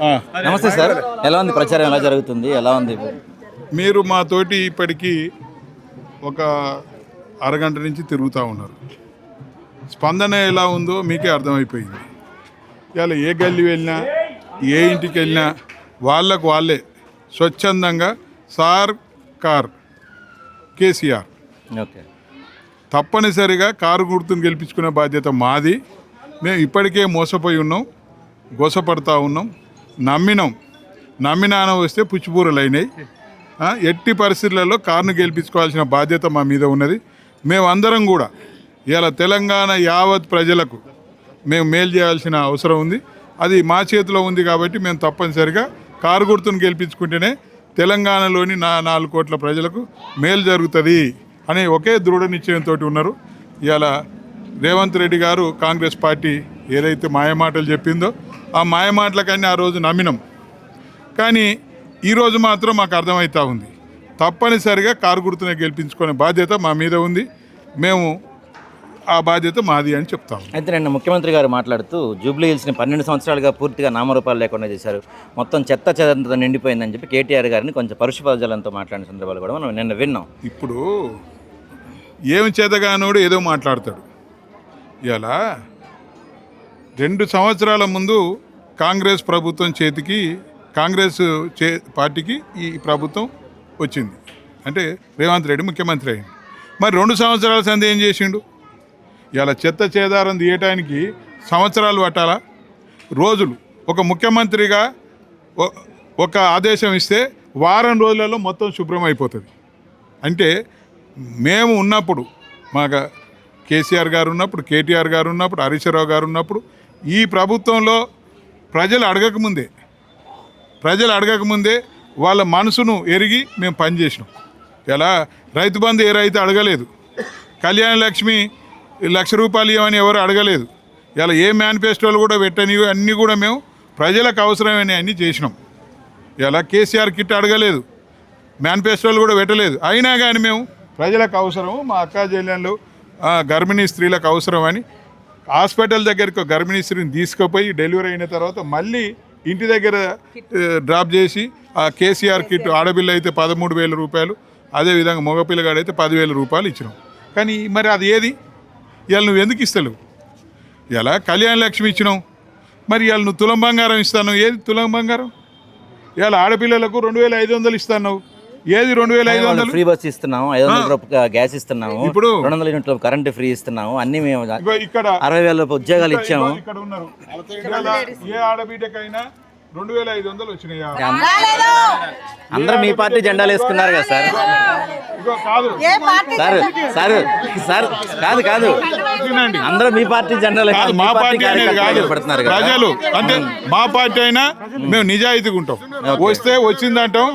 నమస్తే సార్. ఎలా ఉంది? ప్రచారం ఎలా జరుగుతుంది? ఎలా ఉంది? మీరు మాతోటి ఇప్పటికీ ఒక అరగంట నుంచి తిరుగుతూ ఉన్నారు. స్పందన ఎలా ఉందో మీకే అర్థమైపోయింది. ఇవాళ ఏ గల్లీ వెళ్ళినా ఏ ఇంటికి వెళ్ళినా వాళ్ళకు వాళ్ళే స్వచ్ఛందంగా సార్ కార్ కేసీఆర్. ఓకే. తప్పనిసరిగా కారు గుర్తును గెలిపించుకునే బాధ్యత మాది. మేము ఇప్పటికే మోసపోయి ఉన్నాం గోసపడతా ఉన్నాం. నమ్మినాం. నమ్మినాన వస్తే పుచ్చిపూరలు అయినాయి. ఎట్టి పరిస్థితులలో కారును గెలిపించుకోవాల్సిన బాధ్యత మా మీద ఉన్నది. మేమందరం కూడా ఇలా తెలంగాణ యావత్ ప్రజలకు మేము మేలు చేయాల్సిన అవసరం ఉంది. అది మా చేతిలో ఉంది కాబట్టి మేము తప్పనిసరిగా కారు గుర్తును గెలిపించుకుంటేనే తెలంగాణలోని నా నాలుగు కోట్ల ప్రజలకు మేలు జరుగుతుంది అనే ఒకే దృఢ నిశ్చయంతో ఉన్నారు. ఇవాళ రేవంత్ రెడ్డి గారు కాంగ్రెస్ పార్టీ ఏదైతే మాయమాటలు చెప్పిందో ఆ మాయమాటలకన్నీ ఆ రోజు నమ్మినాం. కానీ ఈరోజు మాత్రం మాకు అర్థమవుతా ఉంది. తప్పనిసరిగా కారు గుర్తునే గెలిపించుకునే బాధ్యత మా మీద ఉంది. మేము ఆ బాధ్యత మాది అని చెప్తాము అయితే నిన్న ముఖ్యమంత్రి గారు మాట్లాడుతూ జూబ్లీ హిల్స్ని పన్నెండు సంవత్సరాలుగా పూర్తిగా నామరూపాలు లేకుండా చేశారు. మొత్తం చెత్త చెదంతో నిండిపోయిందని చెప్పి కేటీఆర్ గారిని కొంచెం పరుష పదజాలంతో మాట్లాడిన సందర్భాలు కూడా మనం నిన్న విన్నాం. ఇప్పుడు ఏమి చేతగానోడు ఏదో మాట్లాడతాడు. ఇలా రెండు సంవత్సరాల ముందు కాంగ్రెస్ ప్రభుత్వం చేతికి కాంగ్రెస్ చే పార్టీకి ఈ ప్రభుత్వం వచ్చింది. అంటే రేవంత్ రెడ్డి ముఖ్యమంత్రి అయింది మరి రెండు సంవత్సరాల సంధి ఏం చేసిండు? ఇలా చెత్త చేదారం తీయటానికి సంవత్సరాలు పట్టాలా? రోజులు. ఒక ముఖ్యమంత్రిగా ఒక ఆదేశం ఇస్తే వారం రోజులలో మొత్తం శుభ్రం అయిపోతుంది అంటే మేము ఉన్నప్పుడు మాకు కేసీఆర్ గారు ఉన్నప్పుడు కేటీఆర్ గారు ఉన్నప్పుడు హరీశ్వరరావు గారు ఉన్నప్పుడు ఈ ప్రభుత్వంలో ప్రజలు అడగకముందే ప్రజలు అడగకముందే వాళ్ళ మనసును ఎరిగి మేము పనిచేసినాం. ఎలా? రైతు బంధు ఏ రైతు అడగలేదు. కళ్యాణ లక్ష్మి లక్ష రూపాయలు ఇవ్వని ఎవరు అడగలేదు. ఇలా ఏ మేనిఫెస్టోలు కూడా పెట్టని అన్నీ కూడా మేము ప్రజలకు అవసరమైన అన్నీ చేసినాం. ఇలా కేసీఆర్ కిట్ అడగలేదు. మేనిఫెస్టోలు కూడా పెట్టలేదు. అయినా కానీ మేము ప్రజలకు అవసరము మా అక్క చెల్లెళ్ళు గర్భిణీ స్త్రీలకు అవసరం అని హాస్పిటల్ దగ్గరికి గర్భిణీ స్త్రీని తీసుకుపోయి డెలివరీ అయిన తర్వాత మళ్ళీ ఇంటి దగ్గర డ్రాప్ చేసి ఆ కేసీఆర్ కిట్ ఆడపిల్ల అయితే పదమూడు వేల రూపాయలు అదేవిధంగా మగపిల్లగాడైతే పదివేల రూపాయలు ఇచ్చినాం. కానీ మరి అది ఏది? ఇవాళ నువ్వు ఎందుకు ఇస్తలేవు? ఇలా కళ్యాణ లక్ష్మి ఇచ్చినావు మరి ఇవాళ నువ్వు తులం బంగారం ఇస్తాను ఏది తులం బంగారం? ఇవాళ ఆడపిల్లలకు రెండు వేల ఐదు వందలు ఇస్తాను ఏది రెండు వేల ఐదు వందలు? ఫ్రీ బస్ ఇస్తున్నాము ఐదు వందల రూపాయలు గ్యాస్ ఇస్తున్నాము ఇప్పుడు- రెండు వందల యూనిట్ల కరెంట్ ఫ్రీ ఇస్తున్నాము అన్ని మేము ఇక్కడ అరవై వేల రూపాయలు ఉద్యోగాలు ఇచ్చాము. ఇక్కడ ఉన్నారు. ఏ ఆడబిడ్డకైనా రెండు వేల ఐదు వందలు వచ్చినాయా అందరూ మీ పార్టీ జెండాలు వేసుకున్నారు కదా సార్? సార్ సార్ సార్ కాదు కాదు. అందరూ మీ పార్టీ జెండాలు కాదు మీ పార్టీ పడుతున్నారు ప్రజలు అంటే మా పార్టీ అయినా మేము నిజాయితీగా ఉంటాం. వస్తే వచ్చిందంటాం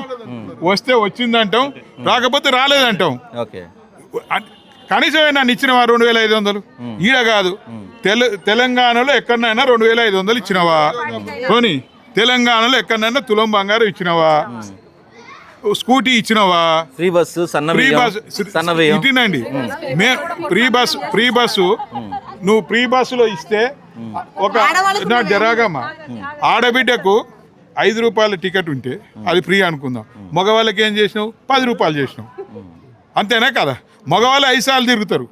వస్తే వచ్చిందంటాం రాకపోతే రాలేదంటాం. కనీసం నన్ను ఇచ్చినవా రెండు వేల ఐదు వందలు? ఈడ కాదు. తెల తెలంగాణలో ఎక్కడనైనా రెండు వేల ఐదు వందలు ఇచ్చినవా? పోనీ తెలంగాణలో ఎక్కడనైనా తులం బంగారం ఇచ్చినవా? స్కూటీ ఇచ్చినవా? ఫ్రీ బస్సు సన్న ఫ్రీ బస్ ఇటినండి మే ఫ్రీ బస్ ఫ్రీ బస్సు. నువ్వు ఫ్రీ బస్సులో ఇస్తే ఒక నా జరాగమ్మా. ఆడబిడ్డకు ఐదు రూపాయల టికెట్ ఉంటే అది ఫ్రీ అనుకుందాం. మగవాళ్ళకి ఏం చేసినావు? పది రూపాయలు చేసినావు. అంతేనా కదా? మగవాళ్ళు ఐదు సార్లు తిరుగుతారు.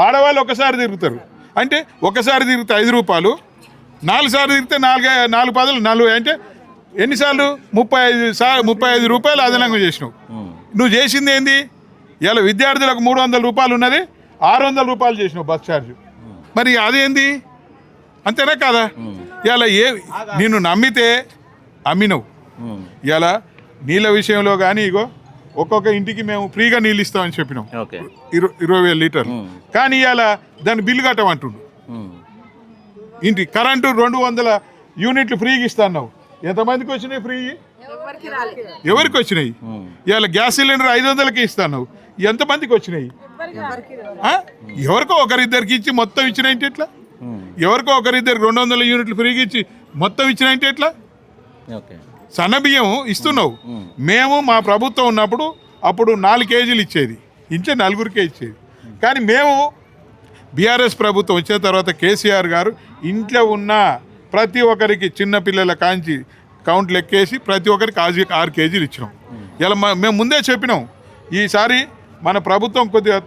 ఆడవాళ్ళు ఒకసారి తిరుగుతారు. అంటే ఒకసారి తిరిగితే ఐదు రూపాయలు నాలుగు సార్లు తిరిగితే నాలుగు నాలుగు పదలు నలభై అంటే ఎన్నిసార్లు? ముప్పై ఐదు సార్ ముప్పై ఐదు రూపాయలు అదనంగా చేసినావు. నువ్వు చేసింది ఏంది? ఇలా విద్యార్థులకు మూడు వందల రూపాయలు ఉన్నది ఆరు వందల రూపాయలు చేసినావు బస్ ఛార్జ్. మరి అదేంది? అంతేనా కదా? ఇలా ఏ నిన్ను నమ్మితే అమ్మినవు. ఇలా నీళ్ళ విషయంలో కానీ ఇగో ఒక్కొక్క ఇంటికి మేము ఫ్రీగా నీళ్ళు ఇస్తామని చెప్పినాం. ఓకే. ఇరవై ఇరవై వేల లీటర్లు. కానీ ఇవాళ దాన్ని బిల్లు కట్టమంటుండు. ఇంటి కరెంటు రెండు వందల యూనిట్లు ఫ్రీగా ఇస్తాన్నావు. ఎంతమందికి వచ్చినాయి ఫ్రీ? ఎవరికి వచ్చినాయి. ఇవాళ గ్యాస్ సిలిండర్ ఐదు వందలకి ఇస్తాను ఎంతమందికి వచ్చినాయి? ఆ? ఎవరికో ఒకరిద్దరికి ఇచ్చి మొత్తం ఇచ్చినాయంటే ఎట్లా. ఎవరికో ఒకరిద్దరికి రెండు వందల యూనిట్లు ఫ్రీగా ఇచ్చి మొత్తం ఇచ్చినాయంటే ఎట్లా? ఓకే సన్న బియ్యం ఇస్తున్నావు మేము మా ప్రభుత్వం ఉన్నప్పుడు అప్పుడు నాలుగు కేజీలు ఇచ్చేది. ఇంట్లో నలుగురికే ఇచ్చేది. కానీ మేము బీఆర్ఎస్ ప్రభుత్వం వచ్చిన తర్వాత కేసీఆర్ గారు ఇంట్లో ఉన్న ప్రతి ఒక్కరికి చిన్న పిల్లల కాంచి కౌంట్ లెక్కేసి ప్రతి ఒక్కరికి ఆరు ఆరు కేజీలు ఇచ్చినాం. ఇలా మేము ముందే చెప్పినాం. ఈసారి మన ప్రభుత్వం కొద్దిగా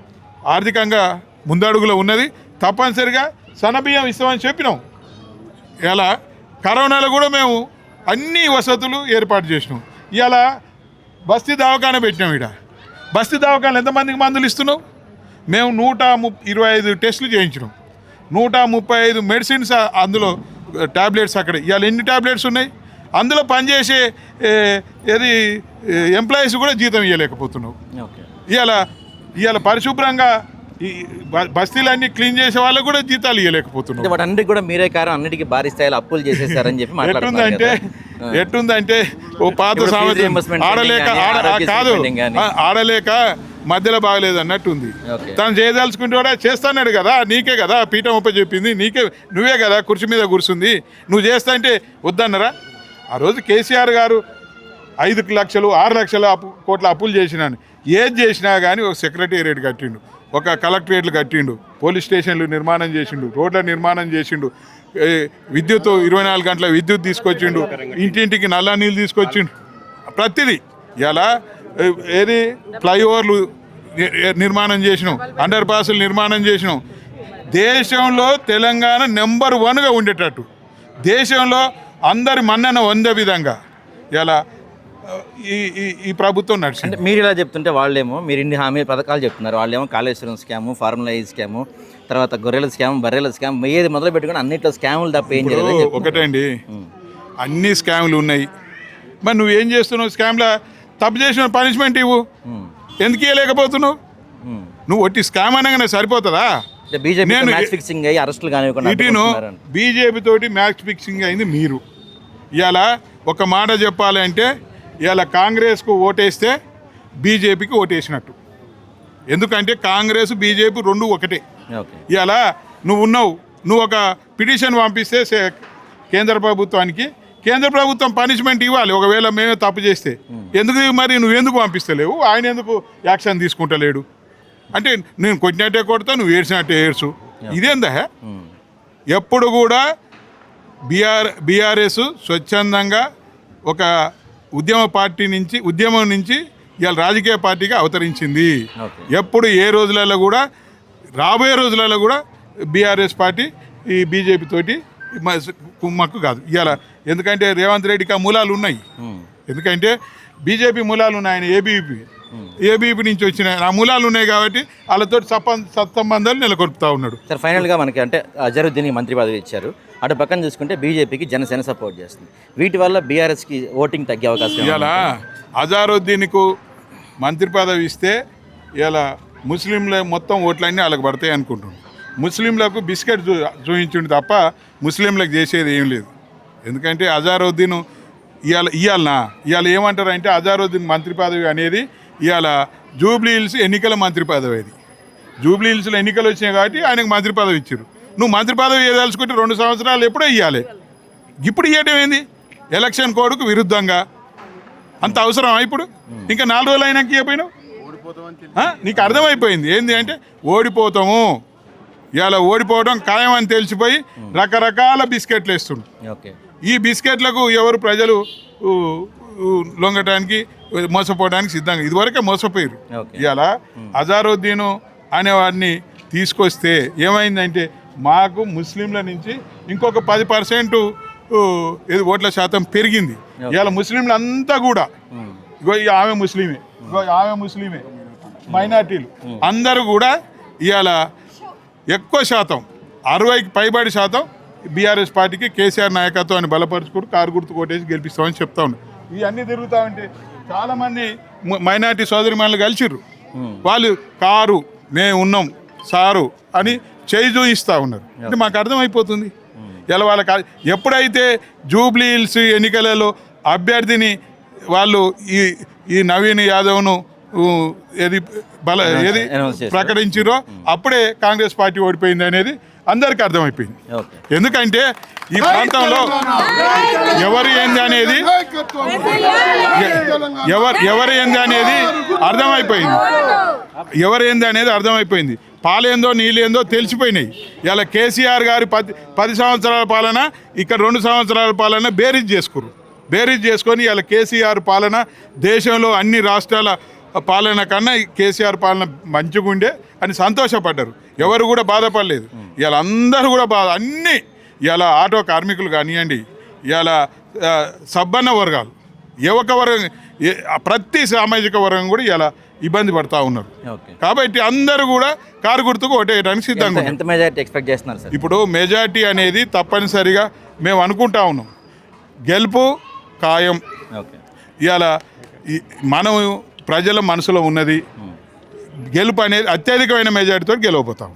ఆర్థికంగా ముందడుగులో ఉన్నది. తప్పనిసరిగా సన్నబియ్యం ఇస్తామని చెప్పినాం. ఇలా కరోనాలో కూడా మేము అన్ని వసతులు ఏర్పాటు చేసినాం. ఇలా బస్తీ దవాఖాన పెట్టినాం ఇక్కడ బస్తీ దవాఖాన ఎంతమందికి మందులు ఇస్తున్నాం మేము నూట ఇరవై ఐదు టెస్టులు చేయించినాం. నూట ముప్పై ఐదు మెడిసిన్స్ అందులో టాబ్లెట్స్ అక్కడ. ఇవాళ ఎన్ని టాబ్లెట్స్ ఉన్నాయి? అందులో పనిచేసే ఏది ఎంప్లాయీస్ కూడా జీతం ఇవ్వలేకపోతున్నావు ఇవాళ ఇవాళ పరిశుభ్రంగా ఈ బస్తీలన్నీ క్లీన్ చేసే వాళ్ళకు కూడా జీతాలు ఇవ్వలేకపోతున్నావు అంటే వాటన్నిటికి కూడా మీరే కారం అన్నిటికీ భారీ స్థాయిలో అప్పులు చేసేసారని చెప్పి ఎట్టుందంటే. ఎట్టుందంటే ఓ పాత ఆడలేక కాదు ఆడలేక మధ్యలో బాగలేదు అన్నట్టుంది. ఓకే. తను చేయదలుచుకుంటే కూడా చేస్తాన్నాడు కదా నీకే కదా పీఠం ఉప చెప్పింది నీకే నువ్వే కదా కుర్చీ మీద కూర్చుంది నువ్వు చేస్తా అంటే వద్దన్నరా? ఆ రోజు కేసీఆర్ గారు ఐదు లక్షలు ఆరు లక్షల అప్పు కోట్ల అప్పులు చేసినాను. ఏది చేసినా కానీ ఒక సెక్రటేరియట్ కట్టిండు ఒక కలెక్టరేట్లు కట్టిండు పోలీస్ స్టేషన్లు నిర్మాణం చేసిండు రోడ్ల నిర్మాణం చేసిండు విద్యుత్ ఇరవై నాలుగు గంటల విద్యుత్ తీసుకొచ్చిండు ఇంటింటికి నల్ల నీళ్ళు తీసుకొచ్చిండు. ప్రతిదీ. ఇలా ఏది? ఫ్లైఓవర్లు నిర్మాణం చేసినాం అండర్ పాసులు నిర్మాణం చేసినాం. దేశంలో తెలంగాణ నెంబర్ వన్గా ఉండేటట్టు. దేశంలో అందరి మన్నన వందే విధంగా. ఇలా ఈ ఈ- ఈ ప్రభుత్వం నడిచింది. అంటే మీరు ఇలా చెప్తుంటే వాళ్ళేమో మీరు ఇన్ని హామీ పథకాలు చెప్తున్నారు. వాళ్ళేమో కాళేశ్వరం స్కాము ఫార్ములా ఈ స్కాము తర్వాత గొర్రెల స్కామ్ బర్రెల స్కామ్ ఏది మొదలు పెట్టుకుని అన్నిట్లో స్కాములు తప్ప ఏం ఇప్పుడు చెప్తున్నారు. ఒకటండి అన్ని స్కామ్లు ఉన్నాయి. మరి నువ్వేం చేస్తున్నావు? స్కామ్లా తప్పు చేసిన పనిష్మెంట్ ఇవ్వు. ఎందుకు ఇవ్వలేకపోతున్నావు. నువ్వు ఒట్టి స్కామ్ అనగానే సరిపోతుందా? బీజేపీ మ్యాచ్ ఫిక్సింగ్ అయ్యి అరెస్టులు కానివ్వకుండా ఇటును అడ్డుకుంటున్నారని. బీజేపీ తోటి మ్యాచ్ ఫిక్సింగ్ అయింది మీరు. ఇవాళ ఒక మాట చెప్పాలంటే ఇవాళ కాంగ్రెస్కు ఓటేస్తే బీజేపీకి ఓటేసినట్టు. ఎందుకంటే కాంగ్రెస్ బీజేపీ రెండు ఒకటే. ఇవాళ నువ్వు ఉన్నావు నువ్వు ఒక పిటిషన్ పంపిస్తే సే- కేంద్ర ప్రభుత్వానికి కేంద్ర ప్రభుత్వం పనిష్మెంట్ ఇవ్వాలి ఒకవేళ మేమే తప్పు చేస్తే. ఎందుకు మరి నువ్వు ఎందుకు పంపిస్తలేవు? ఆయన ఎందుకు యాక్షన్ తీసుకుంటలేడు? అంటే నేను కొట్టినట్టే కొడతా నువ్వు ఏడ్చినట్టే ఏడ్చు. ఇదేందా. ఎప్పుడు కూడా బీఆర్ బీఆర్ఎస్ స్వచ్ఛందంగా ఒక ఉద్యమ పార్టీ నుంచి ఉద్యమం నుంచి ఇవాళ రాజకీయ పార్టీగా అవతరించింది. ఎప్పుడు ఏ రోజులలో కూడా రాబోయే రోజులలో కూడా బీఆర్ఎస్ పార్టీ ఈ బీజేపీ తోటి మ- కుమ్మక్కు కాదు ఇవాళ ఎందుకంటే రేవంత్ రెడ్డికి ఆ మూలాలు ఉన్నాయి. ఎందుకంటే బీజేపీ మూలాలు ఉన్నాయి ఆయన ఏబీపీ ఏబీపీ నుంచి వచ్చిన. ఆ మూలాలు ఉన్నాయి కాబట్టి వాళ్ళతో సత్సంబంధాలు నెలకొల్పుతా ఉన్నాడు. సార్ ఫైనల్గా మనకి అంటే అజరుద్దీన్కి మంత్రి పదవి ఇచ్చారు. అటు పక్కన చూసుకుంటే బీజేపీకి జనసేన సపోర్ట్ చేస్తుంది. వీటి వల్ల బీఆర్ఎస్కి ఓటింగ్ తగ్గే అవకాశం ఇలా అజారుద్దీన్కు మంత్రి పదవి ఇస్తే ఇలా ముస్లింల మొత్తం ఓట్లన్నీ వాళ్ళకి పడతాయి అనుకుంటున్నాం. ముస్లింలకు బిస్కెట్ చూ చూపించిండు తప్ప ముస్లింలకు చేసేది ఏం లేదు. ఎందుకంటే అజారుద్దీన్ ఇవాళ ఇవాళనా? ఇవాళ ఏమంటారు అంటే అజారుద్దీన్ మంత్రి పదవి అనేది ఇవాళ జూబ్లీ హిల్స్ ఎన్నికల మంత్రి పదవి అది జూబ్లీ హిల్స్లో ఎన్నికలు వచ్చినాయి కాబట్టి ఆయనకు మంత్రి పదవి ఇచ్చారు. నువ్వు మంత్రి పదవి ఏదలుచుకుంటే రెండు సంవత్సరాలు ఎప్పుడో ఇవ్వాలి ఇప్పుడు ఇవ్వటం ఏంది? ఎలక్షన్ కోడ్కు విరుద్ధంగా. అంత అవసరమా ఇప్పుడు? ఇంకా నాలుగు రోజులు అయినాక ఇవ్వపోయినావు? నీకు అర్థమైపోయింది. ఏంది అంటే ఓడిపోతాము. ఇవాళ ఓడిపోవడం ఖాయం అని తెలిసిపోయి రకరకాల బిస్కెట్లు వేస్తుండు ఈ బిస్కెట్లకు ఎవరు ప్రజలు లొంగటానికి మోసపోవడానికి సిద్ధంగా ఇదివరకే మోసపోయారు. ఇవాళ అజారుద్దీన్ అనేవాడిని తీసుకొస్తే ఏమైందంటే మాకు ముస్లింల నుంచి ఇంకొక పది పర్సెంట్ ఇది ఓట్ల శాతం పెరిగింది. ఇవాళ ముస్లింలు అంతా కూడా. ఇగో ఈ ఆమె ముస్లిమే. ఇగో ఆమె ముస్లిమే. మైనార్టీలు. అందరూ కూడా ఇవాళ ఎక్కువ శాతం అరవైకి పైబడి శాతం బీఆర్ఎస్ పార్టీకి కేసీఆర్ నాయకత్వాన్ని బలపరుచుకుంటూ కారు గుర్తు కొట్టేసి గెలిపిస్తామని చెప్తా ఉన్నారు ఇవన్నీ తిరుగుతా ఉంటే చాలామంది మైనార్టీ సోదరి మనల్ని కలిసిర్రు వాళ్ళు కారు మేము ఉన్నాం సారు అని చేయి చూయిస్తూ ఉన్నారు. అంటే మాకు అర్థమైపోతుంది. ఇలా వాళ్ళకి అ- ఎప్పుడైతే జూబ్లీ హిల్స్ ఎన్నికలలో అభ్యర్థిని వాళ్ళు ఈ ఈ నవీన్ యాదవ్ను ఏది బల ఏది. ప్రకటించారో అప్పుడే కాంగ్రెస్ పార్టీ ఓడిపోయింది అనేది అందరికీ అర్థమైపోయింది. ఎందుకంటే ఈ ప్రాంతంలో ఎవరు ఏంది అనేది ఎవరు ఎవరు ఏంది అనేది అర్థమైపోయింది. ఎవరు ఏంది అనేది అర్థమైపోయింది. పాలేందో నీళ్ళేందో తెలిసిపోయినాయి. ఇలా కేసీఆర్ గారి పది పది సంవత్సరాల పాలన ఇక్కడ రెండు సంవత్సరాల పాలన బేరీజ్ చేసుకురు బేరీజ్ చేసుకొని ఇలా కేసీఆర్ పాలన దేశంలో అన్ని రాష్ట్రాల పాలన కన్నా కేసీఆర్ పాలన మంచిగా ఉండే అని సంతోషపడ్డారు. ఎవరు కూడా బాధపడలేదు. ఇలా అందరూ కూడా బాధ అన్నీ ఇలా ఆటో కార్మికులు కానివ్వండి ఇలా సబ్బన్న వర్గాలు ఏ ఒక్క వర్గం ప్రతి సామాజిక వర్గం కూడా ఇలా ఇబ్బంది పడతా ఉన్నారు. కాబట్టి అందరూ కూడా కారు గుర్తుకు ఓటేయడానికి సిద్ధంగా ఎంత- మెజారిటీ ఎక్స్పెక్ట్ చేస్తున్నారు సార్? ఇప్పుడు మెజార్టీ అనేది తప్పనిసరిగా మేము అనుకుంటా ఉన్నాం. గెలుపు ఖాయం. ఇవాళ ఈ- మనం ప్రజల మనసులో ఉన్నది. గెలుపు అనేది అత్యధికమైన మెజార్టీతో గెలవబోతాం